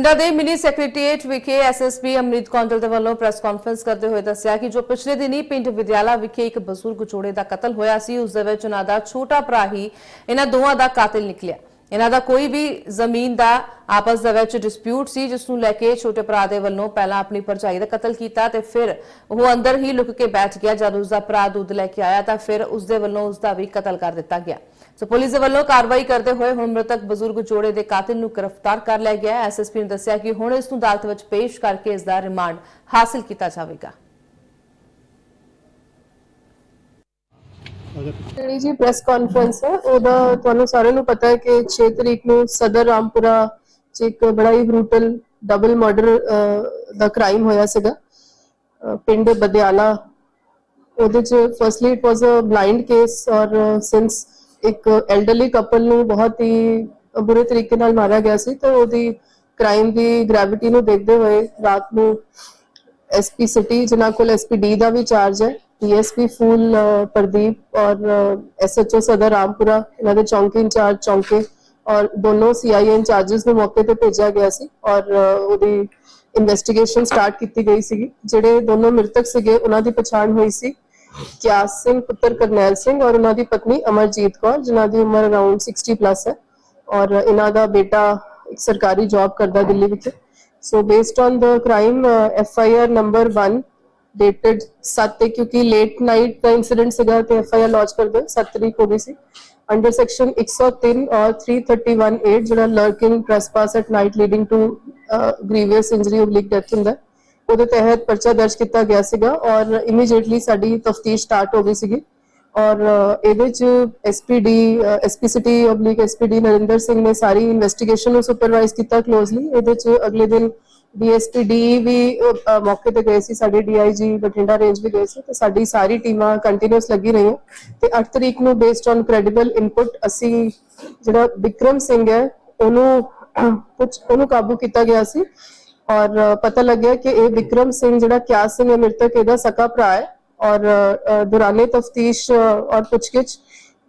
ਬਠਿੰਡਾ ਦੇ mini secretariat ਵਿਖੇ SSP Amrit Kondal ਦੇ ਵੱਲੋਂ ਪ੍ਰੈਸ ਕਾਨਫਰੰਸ ਕਰਦੇ ਹੋਏ ਦੱਸਿਆ ਕਿ ਜੋ ਪਿਛਲੇ ਦਿਨੀ ਪਿੰਡ ਵਿਦਿਆਲਾ ਵਿਖੇ ਇੱਕ ਬਜ਼ੁਰਗ ਜੋੜੇ ਦਾ ਕਤਲ ਹੋਇਆ ਸੀ, ਉਸ ਦੇ ਵਿੱਚ ਉਹਨਾਂ ਦਾ ਛੋਟਾ ਭਰਾ ਹੀ ਇਹਨਾਂ ਦੋਵਾਂ ਦਾ ਕਾਤਿਲ ਨਿਕਲਿਆ। ਇਹਨਾਂ ਦਾ ਕੋਈ ਵੀ ਜ਼ਮੀਨ ਦਾ ਆਪਸ ਦੇ ਵਿੱਚ ਡਿਸਪਿਊਟ ਸੀ, ਜਿਸ ਨੂੰ ਲੈ ਕੇ ਛੋਟੇ ਭਰਾ ਦੇ ਵੱਲੋਂ ਪਹਿਲਾਂ ਆਪਣੀ ਭਰਜਾਈ ਦਾ ਕਤਲ ਕੀਤਾ ਤੇ ਫਿਰ ਉਹ ਅੰਦਰ ਹੀ ਲੁਕ ਕੇ ਬੈਠ ਗਿਆ। ਜਦ ਉਸ ਦਾ ਭਰਾ ਦੁੱਧ ਲੈ ਕੇ ਆਇਆ ਤਾਂ ਫਿਰ ਉਸ ਦੇ ਵੱਲੋਂ ਉਸ ਦਾ ਵੀ ਕਤਲ ਕਰ ਦਿੱਤਾ ਗਿਆ। ਸੋ ਪੁਲਿਸ ਦੇ ਵੱਲੋਂ ਕਾਰਵਾਈ ਕਰਦੇ ਹੋਏ ਹੁਣ ਮ੍ਰਿਤਕ ਬਜ਼ੁਰਗ ਜੋੜੇ ਦੇ ਕਾਤਿਲ ਨੂੰ ਗ੍ਰਿਫਤਾਰ ਕਰ ਲਿਆ ਗਿਆ। ਹੈ ਐਸਐਸਪੀ ਨੇ ਦੱਸਿਆ ਕਿ ਹੁਣ ਇਸ ਨੂੰ ਅਦਾਲਤ ਵਿੱਚ ਪੇਸ਼ ਕਰਕੇ ਇਸ ਦਾ ਰਿਮਾਂਡ ਹਾਸਲ ਕੀਤਾ ਜਾਵੇਗਾ। ਜਿਹੜੀ ਜੀ ਪ੍ਰੈਸ ਕਾਨਫਰੰਸ ਹੈ। ਉਹਦਾ ਤੁਹਾਨੂੰ ਸਾਰਿਆਂ ਨੂੰ ਪਤਾ ਹੈ ਕਿ 6 ਤਰੀਕ ਨੂੰ ਸਦਰ ਰਾਮਪੁਰਾ ਚ ਇੱਕ ਬੜਾ ਹੀ ਬਰੂਟਲ ਡਬਲ ਮਰਡਰ ਦਾ ਕ੍ਰਾਈਮ ਹੋਇਆ ਸੀਗਾ। ਪਿੰਡ ਬਦਿਆਲਾ। ਉਹਦੇ ਚ firstly it was a blind case ਔਰ ਸਿੰਸ ਇੱਕ ਐਲਡਰਲੀ ਕਪਲ ਨੂੰ ਬਹੁਤ ਹੀ ਬੁਰੇ ਤਰੀਕੇ ਨਾਲ ਮਾਰਿਆ ਗਿਆ ਸੀ, ਤਾਂ ਉਹਦੀ ਕ੍ਰਾਈਮ ਦੀ ਗ੍ਰੈਵਿਟੀ ਨੂੰ ਦੇਖਦੇ ਹੋਏ ਰਾਤ ਨੂੰ ਐਸਪੀ ਸਿਟੀ ਜਿਨ੍ਹਾਂ ਕੋਲ ਐਸਪੀ ਡੀ ਦਾ ਵੀ ਚਾਰਜ ਹੈ ਡੀਐਸਪੀ ਫੂਲ ਅਹ, ਪ੍ਰਦੀਪ ਔਰ ਐਸਐਚਓ ਸਦਰ ਰਾਮਪੁਰਾ ਇਹਨਾਂ ਦੇ ਚੌਂਕੀ ਇੰਚਾਰਜ ਚੌਂਕੇ ਔਰ ਦੋਨੋਂ ਸੀਆਈਏ ਇੰਚਾਰजेस ਨੂੰ ਮੌਕੇ ਤੇ ਭੇਜਿਆ ਗਿਆ ਸੀ ਔਰ ਉਹਦੀ ਇਨਵੈਸਟੀਗੇਸ਼ਨ ਸਟਾਰਟ ਕੀਤੀ ਗਈ ਸੀਗੀ ਜਿਹੜੇ ਦੋਨੋਂ ਮ੍ਰਿਤਕ ਸੀਗੇ ਉਹਨਾਂ ਦੀ ਪਛਾਣ ਹੋਈ ਸੀ ਕਿਆਸ ਸਿੰਘ ਪੁੱਤਰ ਕਰਨੈਲ ਸਿੰਘ ਔਰ ਉਹਨਾਂ ਦੀ ਪਤਨੀ ਅਮਰਜੀਤ ਕੌਰ ਜਿਨ੍ਹਾਂ ਦੀ ਉਮਰ ਅਰਾਊਂਡ 60 ਪਲੱਸ ਹੈ ਔਰ ਇਹਨਾਂ ਦਾ ਬੇਟਾ ਇੱਕ ਸਰਕਾਰੀ ਜੌਬ ਕਰਦਾ ਦਿੱਲੀ ਵਿੱਚ so based on the crime F I R number 1 dated 7 ਤੇ ਕਿਉਂਕਿ ਲੇਟ ਨਾਈਟ ਦਾ ਇਨਸੀਡੈਂਟ ਸੀਗਾ, ਤੇ ਐਫ ਆਈ ਆਰ ਲੌਂਚ ਕਰ ਦਿਓ 7 ਤਰੀਕ ਹੋ ਗਈ ਸੀ। ਅੰਡਰ ਸੈਕਸ਼ਨ 103 ਔਰ 3318 ਜਿਹੜਾ lurking trespass at night leading to grievous injury oblique death ਹੁੰਦਾ ਉਹਦੇ ਤਹਿਤ ਪਰਚਾ ਦਰਜ ਕੀਤਾ ਗਿਆ ਸੀਗਾ ਔਰ ਇਮੀਡੀਏਟਲੀ ਸਾਡੀ ਤਫਤੀਸ਼ ਸਟਾਰਟ ਹੋ ਗਈ ਸੀਗੀ। ਔਰ ਇਹਦੇ ਚ SPD SP oblique SPD Narinder Singh ਨੇ ਸਾਰੀ ਇਨਵੈਸਟੀਗੇਸ਼ਨ ਨੂੰ ਸੁਪਰਵਾਈਜ਼ ਕੀਤਾ ਕਲੋਜ਼ਲੀ ਇਹਦੇ ਚ ਅਗਲੇ ਦਿਨ ਡੀਐਸਪੀ ਡੀ ਵੀ ਮੌਕੇ ਤੇ ਗਏ ਸੀ ਸਾਡੇ ਡੀਆਈਜੀ ਬਠਿੰਡਾ ਰੇਂਜ ਵੀ ਗਏ ਸੀ ਤੇ ਸਾਡੀ ਸਾਰੀ ਟੀਮਾਂ ਕੰਟੀਨਿਊਸ ਲੱਗੀ ਰਹੀਆਂ। ਤੇ 8 ਤਰੀਕ ਨੂੰ ਬੇਸਡ ਔਨ ਕ੍ਰੈਡੀਬਲ ਇਨਪੁਟ ਅਸੀਂ ਜਿਹੜਾ ਵਿਕਰਮ ਸਿੰਘ ਹੈ ਉਹਨੂੰ ਕੁਝ ਉਹਨੂੰ ਕਾਬੂ ਕੀਤਾ ਗਿਆ ਸੀ। ਔਰ ਪਤਾ ਲੱਗਿਆ ਕਿ ਇਹ ਵਿਕਰਮ ਸਿੰਘ ਜਿਹੜਾ ਕਿਆ ਸਿੰਘ ਹੈ ਮ੍ਰਿਤਕ ਇਹਦਾ ਸਕਾ ਭਰਾ ਹੈ। ਔਰ ਅ, ਤਫਤੀਸ਼ ਔਰ ਪੁੱਛਗਿੱਛ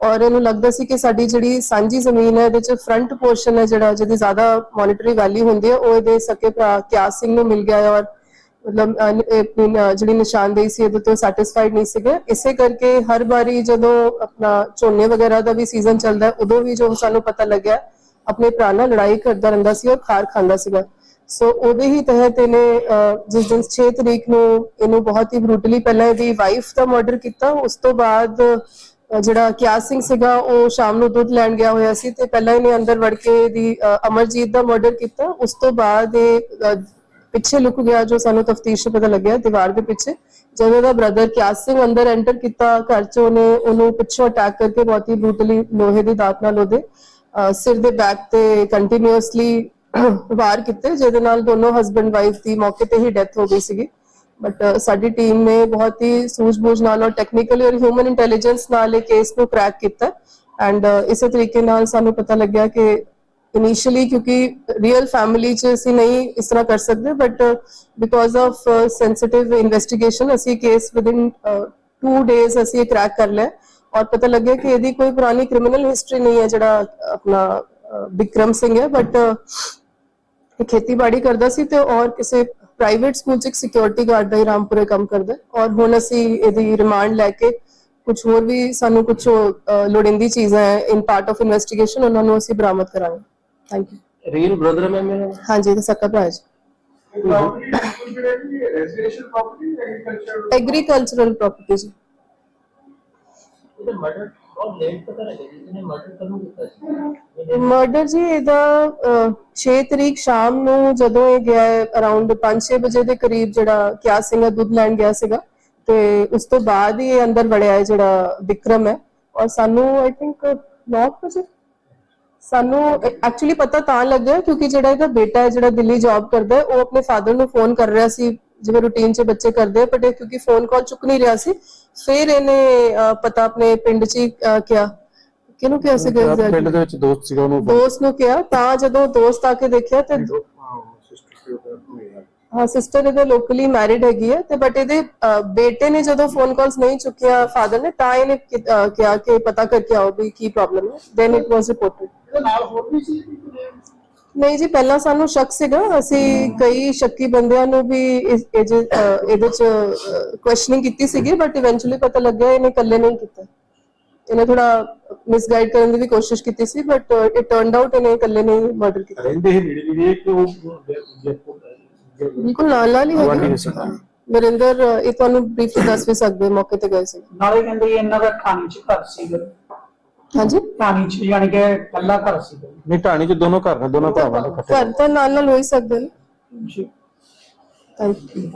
ਔਰ ਇਹਨੂੰ ਲੱਗਦਾ ਸੀ ਕਿ ਸਾਡੀ ਜਿਹੜੀ ਸਾਂਝੀ ਜ਼ਮੀਨ ਹੈ, ਇਹਦੇ ਚ ਫਰੰਟ ਪੋਰਸ਼ਨ ਹੈ ਜਿਹੜਾ, ਜਿਹਦੀ ਜ਼ਿਆਦਾ ਮੋਨਿਟਰੀ ਵੈਲਿਊ ਹੁੰਦੀ ਹੈ, ਉਹ ਇਹਦੇ ਸਕੇ ਭਰਾ ਕਿਆਸ ਸਿੰਘ ਨੂੰ ਮਿਲ ਗਿਆ ਹੈ ਔਰ ਮਤਲਬ ਜਿਹੜੀ ਨਿਸ਼ਾਨਦੇਹੀ ਸੀ, ਇਹਦੇ ਤੋਂ ਸੈਟੀਸਫਾਈਡ ਨਹੀਂ ਸੀਗੇ। ਇਸੇ ਕਰਕੇ ਹਰ ਵਾਰੀ ਜਦੋਂ ਆਪਣਾ ਝੋਨੇ ਵਗੈਰਾ ਦਾ ਵੀ ਸੀਜ਼ਨ ਚੱਲਦਾ ਉਦੋਂ ਵੀ ਜੋ ਸਾਨੂੰ ਪਤਾ ਲੱਗਿਆ, ਆਪਣੇ ਭਰਾ ਨਾਲ ਲੜਾਈ ਕਰਦਾ ਰਹਿੰਦਾ ਸੀ ਔਰ ਖਾਰ ਖਾਂਦਾ ਸੀਗਾ। ਸੋ ਉਹਦੇ ਹੀ ਤਹਿਤ ਇਹਨੇ ਜਿਸ ਦਿਨ 6 ਤਰੀਕ ਨੂੰ ਇਹਨੂੰ ਬਹੁਤ ਹੀ ਬਰੂਟਲੀ ਪਹਿਲਾਂ ਇਹਦੀ ਵਾਈਫ ਦਾ ਮਰਡਰ ਕੀਤਾ, ਉਸ ਤੋਂ ਬਾਅਦ ਜਿਹੜਾ ਕਿਆਸ ਸਿੰਘ ਸੀਗਾ, ਉਹ ਸ਼ਾਮ ਨੂੰ ਦੁੱਧ ਲੈਣ ਗਿਆ ਹੋਇਆ ਸੀ ਤੇ ਪਹਿਲਾਂ ਇਹਨੇ ਅੰਦਰ ਵੜ ਕੇ ਇਹਦੀ ਅਮਰਜੀਤ ਦਾ ਮਰਡਰ ਕੀਤਾ। ਉਸ ਤੋਂ ਬਾਅਦ ਇਹ ਪਿੱਛੇ ਲੁਕ ਗਿਆ ਜੋ ਸਾਨੂੰ ਤਫਤੀਸ਼ 'ਚ ਪਤਾ ਲੱਗਿਆ, ਦੀਵਾਰ ਦੇ ਪਿੱਛੇ। ਜਦੋਂ ਉਹਦਾ ਬ੍ਰਦਰ ਕਿਆਸ ਸਿੰਘ ਅੰਦਰ ਐਂਟਰ ਕੀਤਾ ਘਰ 'ਚ, ਉਹਨੇ ਉਹਨੂੰ ਪਿੱਛੋਂ ਅਟੈਕ ਕਰਕੇ ਬਹੁਤ ਹੀ ਬਰੂਟਲੀ ਲੋਹੇ ਦੀ ਦਾਤ ਨਾਲ ਉਹਦੇ ਸਿਰ ਦੇ ਬੈਕ ਤੇ ਕੰਟੀਨਿਊਸਲੀ ਵਾਰ ਕੀਤੇ, ਜਿਹਦੇ ਨਾਲ ਦੋਨੋਂ ਹਸਬੰਡ ਵਾਈਫ ਦੀ ਮੌਕੇ ਤੇ ਹੀ ਡੈਥ ਹੋ ਗਈ ਸੀਗੀ। ਬਟ uh, ਸਾਡੀ ਟੀਮ ਨੇ ਬਹੁਤ ਹੀ ਸੂਝ-ਬੂਝ ਨਾਲ ਔਰ ਟੈਕਨੀਕਲੀ ਔਰ ਹਿਊਮਨ ਇੰਟੈਲੀਜੈਂਸ ਨਾਲ ਇਹ ਕੇਸ ਨੂੰ ਕ੍ਰੈਕ ਕੀਤਾ ਐਂਡ uh, ਇਸੇ ਤਰੀਕੇ ਨਾਲ ਸਾਨੂੰ ਪਤਾ ਲੱਗਿਆ ਕਿ ਇਨੀਸ਼ੀਅਲੀ ਕਿਉਂਕਿ ਰੀਅਲ ਫੈਮਿਲੀ ਚ ਅਸੀਂ ਨਹੀਂ ਇਸ ਤਰ੍ਹਾਂ ਕਰ ਸਕਦੇ but because of sensitive investigation ਅਸੀਂ ਕੇਸ ਵਿਦਿਨ 2 ਡੇਜ਼ ਅਸੀਂ ਇਹ ਕ੍ਰੈਕ ਕਰ ਲਿਆ ਔਰ ਪਤਾ ਲੱਗਿਆ ਕਿ ਇਹਦੀ ਕੋਈ ਪੁਰਾਣੀ ਕ੍ਰਿਮੀਨਲ ਹਿਸਟਰੀ ਨਹੀਂ ਹੈ ਜਿਹੜਾ ਆਪਣਾ ਬਿਕਰਮ ਸਿੰਘ ਹੈ ਬਟ ਖੇਤੀਬਾੜੀ ਕਰਦਾ ਸੀ ਤੇ ਔਰ ਕਿਸੇ ਪ੍ਰਾਈਵੇਟ ਸਕੂਲ 'ਚ ਇੱਕ ਸਿਕਿਉਰਿਟੀ ਗਾਰਡ ਦਾ ਹੀ ਰਾਮਪੁਰੇ ਕੰਮ ਕਰਦਾ ਔਰ ਹੁਣ ਅਸੀਂ ਇਹਦੀ ਰਿਮਾਂਡ ਲੈ ਕੇ ਕੁਝ ਹੋਰ ਵੀ ਸਾਨੂੰ ਕੁਝ ਲੋੜਿੰਦੀ ਚੀਜ਼ਾਂ ਹੈ ਇਨ ਪਾਰਟ ਆਫ ਇਨਵੈਸਟੀਗੇਸ਼ਨ ਉਹਨਾਂ ਨੂੰ ਅਸੀਂ ਬਰਾਮਦ ਕਰਾਂਗੇ। ਥੈਂਕ ਯੂ ਰੀਅਲ ਬ੍ਰਦਰ ਮੈਂ ਮੇਰਾ ਹਾਂਜੀ ਤੇ ਸਕਾ ਭਰਾ ਜੀ। ਰੈਜ਼ੀਡੈਂਸ਼ੀਅਲ ਪ੍ਰਾਪਰਟੀ ਐਗਰੀਕਲਚਰਲ ਪ੍ਰਾਪਰਟੀ ਜੀ। ਮਰਡਰ ਬਹੁਤ ਲੇਟ ਪਤਾ ਲੱਗਿਆ ਜਿਹਨੇ ਮਰਡਰ ਜੀ ਇਹਦਾ 6 ਤਰੀਕ ਸ਼ਾਮ ਨੂੰ ਜਦੋਂ ਇਹ ਗਿਆ ਅਰਾਊਂਡ 5-6 ਵਜੇ ਦੇ ਕਰੀਬ ਜਿਹੜਾ ਕਿਆ ਸਿੰਘ ਦੁੱਧ ਲੈਣ ਗਿਆ ਸੀਗਾ, ਤੇ ਉਸ ਤੋਂ ਬਾਅਦ ਹੀ ਇਹ ਅੰਦਰ ਵੜਿਆ ਹੈ ਜਿਹੜਾ ਵਿਕਰਮ ਹੈ। ਔਰ ਸਾਨੂੰ ਆਈ ਥਿੰਕ 9 ਵਜੇ? ਸਾਨੂੰ ਐਕਚੁਅਲੀ ਪਤਾ ਤਾਂ ਲੱਗਾ ਕਿਉਂਕਿ ਜਿਹੜਾ ਇਹਦਾ ਬੇਟਾ ਹੈ, ਜਿਹੜਾ ਦਿੱਲੀ ਜੌਬ ਕਰਦਾ ਹੈ, ਉਹ ਆਪਣੇ ਫਾਦਰ ਨੂੰ ਫੋਨ ਕਰ ਰਿਹਾ ਸੀ ਜਿਵੇਂ ਰੂਟੀਨ 'ਚ ਬੱਚੇ ਕਰਦੇ ਆ ਬਟ ਇਹ ਕਿਉਂਕਿ ਫੋਨ ਕਾਲ ਚੁੱਕ ਨਹੀਂ ਰਿਹਾ ਸੀ ਫਿਰ ਇਹਨੇ ਅਹ, ਪਤਾ ਆਪਣੇ ਪਿੰਡ 'ਚ ਹੀ ਅਹ, ਕਿਹਾ। ਕਿਹਨੂੰ ਕਿਹਾ ਸੀਗਾ ਪਿੰਡ exactly? ਦੇ ਵਿੱਚ ਦੋਸਤ ਸੀਗਾ ਉਹਨੂੰ ਦੋਸਤ ਨੂੰ ਕਿਹਾ ਤਾਂ ਜਦੋਂ ਦੋਸਤ ਆ ਕੇ ਦੇਖਿਆ ਤੇ ਹਾਂ ਸਿਸਟਰ ਇਹਦੇ ਲੋਕਲੀ ਮੈਰਿਡ ਹੈਗੀ ਹੈ ਤੇ ਬਟ ਇਹਦੇ ਅਹ, ਬੇਟੇ ਨੇ ਜਦੋਂ ਫੋਨ ਕਾਲਸ ਨਹੀਂ ਚੁੱਕਿਆ ਫਾਦਰ ਨੇ ਤਾਂ ਇਹਨੇ ਕਿ- ਅਹ, ਕਿਹਾ ਕਿ ਪਤਾ ਕਰਕੇ ਆਓ ਵੀ ਕੀ ਪ੍ਰੋਬਲਮ ਹੈ। ਦੈਨ ਇਟ ਵਾਸ ਰਿਪੋਰਟਡ ਇਹਦੇ ਨਾਲ ਹੋਰ ਵੀ ਸੀ? ਨਹੀਂ ਜੀ ਪਹਿਲਾਂ ਸਾਨੂੰ ਸ਼ੱਕ ਸੀਗਾ। ਅਸੀਂ ਕਈ ਸ਼ੱਕੀ ਬੰਦਿਆਂ ਨੂੰ ਵੀ ਇਸ ਇਹ 'ਚ, ਅਹ, ਇਹਦੇ ਚ ਕੁਐਸਚਨਿੰਗ ਕੀਤੀ ਸੀਗੀ ਬਟ ਇਵੈਂਚੁਅਲੀ ਪਤਾ ਲੱਗਿਆ ਇਹਨੇ ਇਕੱਲੇ ਨਹੀਂ ਕੀਤਾ। ਇਹਨੇ ਥੋੜਾ ਮਿਸਗਾਈਡ ਕਰਨ ਦੀ ਵੀ ਕੋਸ਼ਿਸ਼ ਕੀਤੀ ਸੀ ਬਟ ਇਟ ਟਰਨਡ ਆਊਟ ਇਹਨੇ ਇਕੱਲੇ ਨਹੀਂ ਮਰਡਰ ਕੀਤਾ। ਰਹਿੰਦੇ ਹੀ ਨੇੜੇ ਨੇੜੇ ਕਿ ਉਹ ਜੈਪੁਰ ਬਿਲਕੁਲ ਨਾਲ ਨਾਲ ਹੀ ਗੁਆਂਢੀ ਹੈਗਾ ਅਹ, ਇਹ ਤੁਹਾਨੂੰ ਬਰੀਫਲੀ ਦੱਸ ਵੀ ਸਕਦੇ ਹੋ, ਮੌਕੇ ਤੇ ਗਏ ਸੀ। ਨਾਲੇ ਕਹਿੰਦੇ ਇਹਨਾਂ ਦਾ ਥਾਣੇ ਚ ਘਰ ਸੀਗਾ। ਹਾਂਜੀ। ਥਾਣੇ ਚ ਯਾਨੀ ਕਿ ਕੱਲਾ ਘਰ ਸੀਗਾ ਨਹੀਂ ਢਾਣੀ ਚ ਦੋਨੋਂ ਘਰ ਨੇ ਦੋਨੋਂ ਭਰਾਵਾਂ ਦੇ ਇਕੱਠੇ। ਘਰ ਤਾਂ ਨਾਲ ਨਾਲ ਹੋ ਹੀ ਸਕਦੇ ਨੇ। Thank you